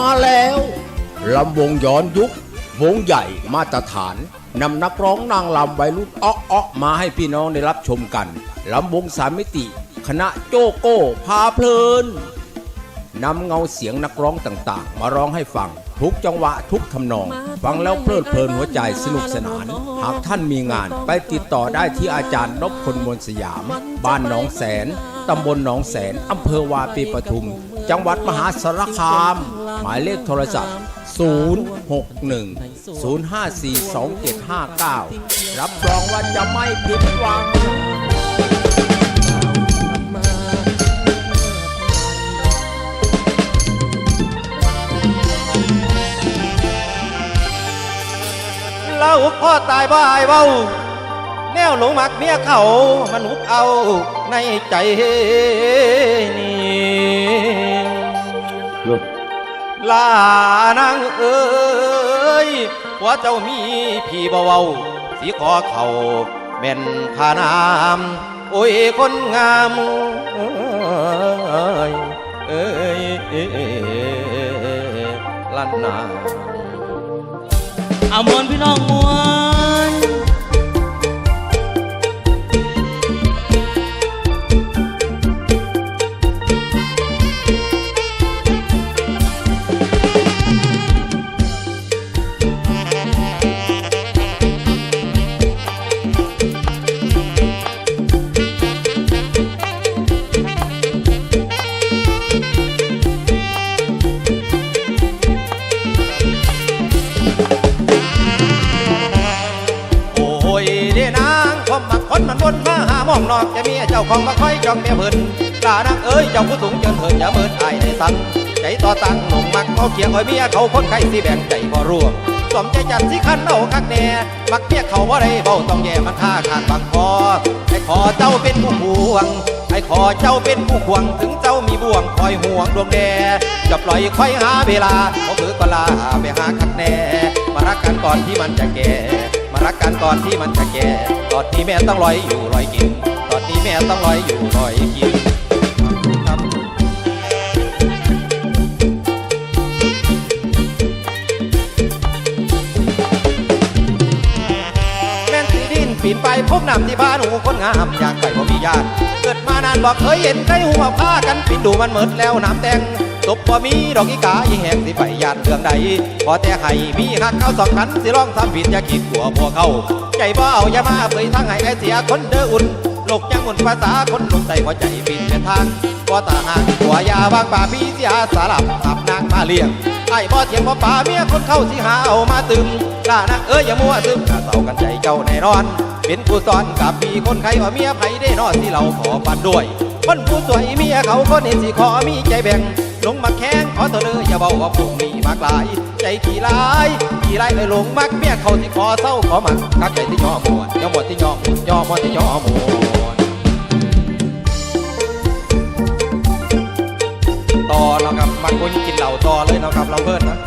าแล้วลำวงย้อนยุควงใหญ่มาตรฐานนำนักร้องนางลำวัยรุ่นอ้ออ้อมาให้พี่น้องได้รับชมกันลำวงสามมิติ คณะโจโก้พาเพลินนำเงาเสียงนักร้องต่างๆ มาร้องให้ฟัง ทุกจังหวะทุกทำนอง ฟังแล้วเพลิดเพลินหัวใจสนุกสนาน หากท่านมีงานไปติดต่อได้ที่อาจารย์นพพลมวลสยาม บ้านหนองแสนตำบลหนองแสนอำเภอวาปีปทุม จังหวัดมหาสารคาม หมายเลขโทรศัพท์ 061 054 2759 รับรองว่าจะไม่ผิดหวังเล่าพ่อตายบ่ายเว้า แนวหลงมักเมียเขามันหุบเอาในใจนี่ ลานางเอ้ยผัวเจ้ามีพี่บ่เบาสีขอเขาแม่นขานามโอ้ยคนงามเอ้ยเอ้ยลันนาอามวนพี่น้องมวน มันมันวนมาหาหมองนอกจะมีเจ้าของมาคอยจองเมียเพิ่นกล้านางเอ้ยเจ้าผู้สูงเจินเถิดอย่าเมินอายในสังใจต่อตังหนุ่มมักเขาเคียงอ้อยเมียเขาคนไข้สิแบ่งใจบ่ร่วมสมใจจันสิคันเอาคักแน่มักเมียเขาบ่ได้เบ้าต้องแย่มันค่าขาดบางคอให้ขอเจ้าเป็นผู้ห่วงให้ขอเจ้าเป็นผู้ห่วงถึงเจ้ามีบ่วงคอยห่วงดวงแดจะปล่อยคอยหาเวลาบ่คือก็ลาไปหาคักแน่มารักกันก่อนที่มันจะแก่ รักกันก่อนที่มันจะแก่ ตอนนี้แม่ต้องลอยอยู่ลอยกิน ตอนนี้แม่ต้องลอยอยู่ลอยกินแม่นสีดินปีนไปพบนำที่บ้านหูคนงามอยากไปบ่มีญาติเกิดมานานบอกเคยเห็นใครหัวผ้ากันปินดูมันเหมิดแล้วน้ำแดง ตบบ่มีดอกอีกาอีแหงสิไปยานเรื่องใดพอแต่ให้มีหักเข้าสองขันสิร้องทำผิดอย่าคิดกลัวพวกเขาใจบ่เอาอย่ามาเผยทางให้ไอเสียคนเด้ออุ่นโลกยังอุ่นภาษาคนลงใจหัวใจปิดเป็นทางก็ตาหากหัวยาบางป่าพี่เสียสลับขับนางมาเลี้ยงไอ้บ่เถียงบ่ป่าเมียคนเข้าสิหาเอามาตึมกล้านะเอ้ยอย่ามัวซึมกะเศร้ากันใจเจ้าแน่นอน เป็นผู้สอนกับพี่คนใครว่าเมียไผได้นอนที่เราขอปันด้วยคนผู้สวยเมียเขาคนเห็นสิขอมีใจแบ่ง ลงมาแข้งขอเธอเลยอย่าเบาว่าพวกนี้มากลาย ใจขี้ร้ายขี้ร้ายเลยลงมักเมียเขาที่ขอเศร้าขอมันกักใจที่ย่อมวนย่อมวนที่ย่อมวนย่อมวนที่ย่อมวนต่อเนาะครับมักคนกินเหล้าต่อเลยเนาะครับเราเพิ่นนะ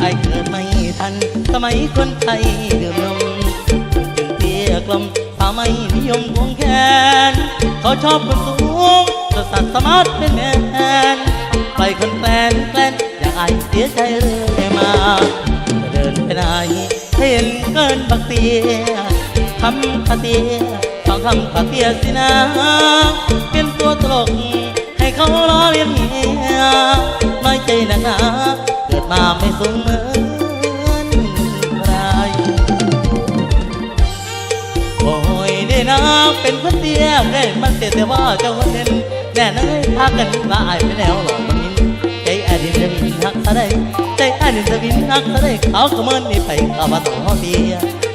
ไอเกิดไม่ทันสมัยคนไทยดื่มนมจึงเตี้ยกลม สามัยนิยมควงแขน เขาชอบคนสูงกษัตริย์สมาร์ทเป็นแมนปคนแฟนแกล้นอยากอายเสียใจเรื่อยมาจะเดินไปไหนเห็นเกินบักเตียคำคาเตียสองคำคาเตียสินะเป็นตัวตลก ให้เขาล้อเลียนเมียน้อยใจหนักหนาเกิดมาไม่สมเหมือ คนเตี้ยได้มันเสียแต่ว่าเจ้าคนเด่นแน่นเลยพากันมาอายไปแล้วหลอกมันนินใจอดินจะบินหักซะได้ใจอดินจะบินหักซะได้เขาขมันนี่ไปกับว่าต่อเตีย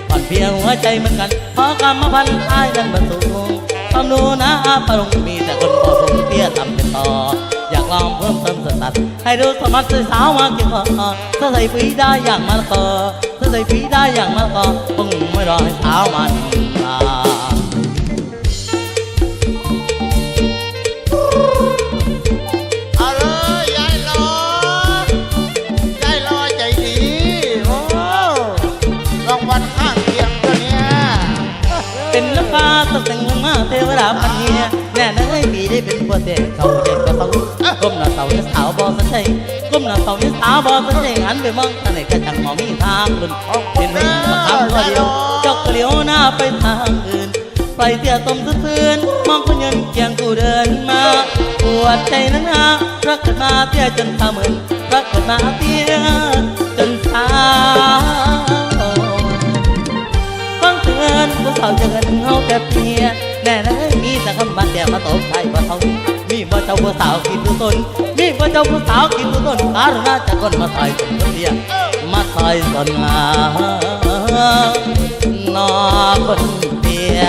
ผ่อนเพียงหัวใจเหมือนกันเพอกรรมพันธ์อายกันบรรทุกความดูนะปรงมีแต่คนพอสมเตี้ยทำเป็นต่ออยากลองเพิ่มเติมสตัดให้ดูสมัครสาวมาเกี่ยวคอถ้าใส่ฝีได้อย่างมะละกอถ้าใส่ฝีได้อย่างมะละกอคงไม่รอให้สาวมัน มาเทวดาพันเนียแน่นเลยปีได้เป็นผัวแต่เขาเด็กก็ต้องก้มหน้าเสาเนี่ยสาวบอสนใจก้มหน้าเสาเนี่ยสาวบอสนใจหันไปมองทางไหนก็จังมองมีทางลุนเป็นหุ่นมาคำก็เดียวจอกเลี้ยวหน้าไปทางอื่นไปเตี้ยต้มซื่นมองคนยืนเคียงกูเดินมาปวดใจนั้นนะรักกันมาเตี้ยจนตาเหมือนรักกันมาเตี้ยจนสา แต่มาตบใครว่าเท่ามีบ่เจ้าผู้สาวกินตุตนมีบ่เจ้าผู้สาวกินตุตนการุณาจะกคนมาใส่คนเดียวมาใส่สนงานอคนเดีย